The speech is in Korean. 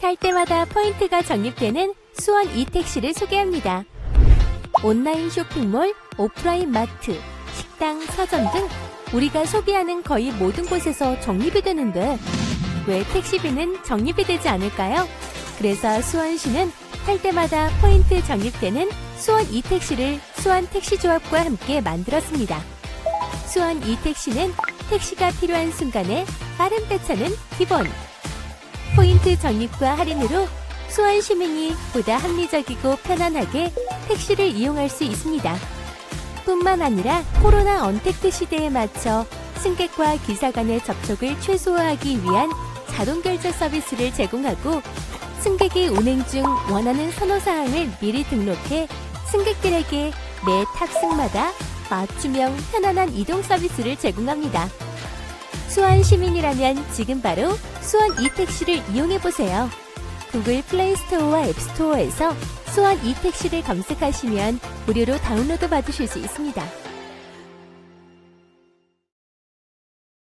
탈 때마다 포인트가 적립되는 수원 이택시를 소개합니다. 온라인 쇼핑몰, 오프라인 마트, 식당, 서점 등 우리가 소비하는 거의 모든 곳에서 적립이 되는데 왜 택시비는 적립이 되지 않을까요? 그래서 수원시는 탈 때마다 포인트 적립되는 수원 이택시를 수원 택시조합과 함께 만들었습니다. 수원 이택시는 택시가 필요한 순간에 빠른 배차는 기본. 포인트 적립과 할인으로 수원 시민이 보다 합리적이고 편안하게 택시를 이용할 수 있습니다. 뿐만 아니라 코로나 언택트 시대에 맞춰 승객과 기사 간의 접촉을 최소화하기 위한 자동 결제 서비스를 제공하고 승객이 운행 중 원하는 선호사항을 미리 등록해 승객들에게 매 탑승마다 맞춤형 편안한 이동 서비스를 제공합니다. 수원 시민이라면 지금 바로 수원 이택시를 이용해 보세요. 구글 플레이 스토어와 앱 스토어에서 수원 이택시를 검색하시면 무료로 다운로드 받으실 수 있습니다.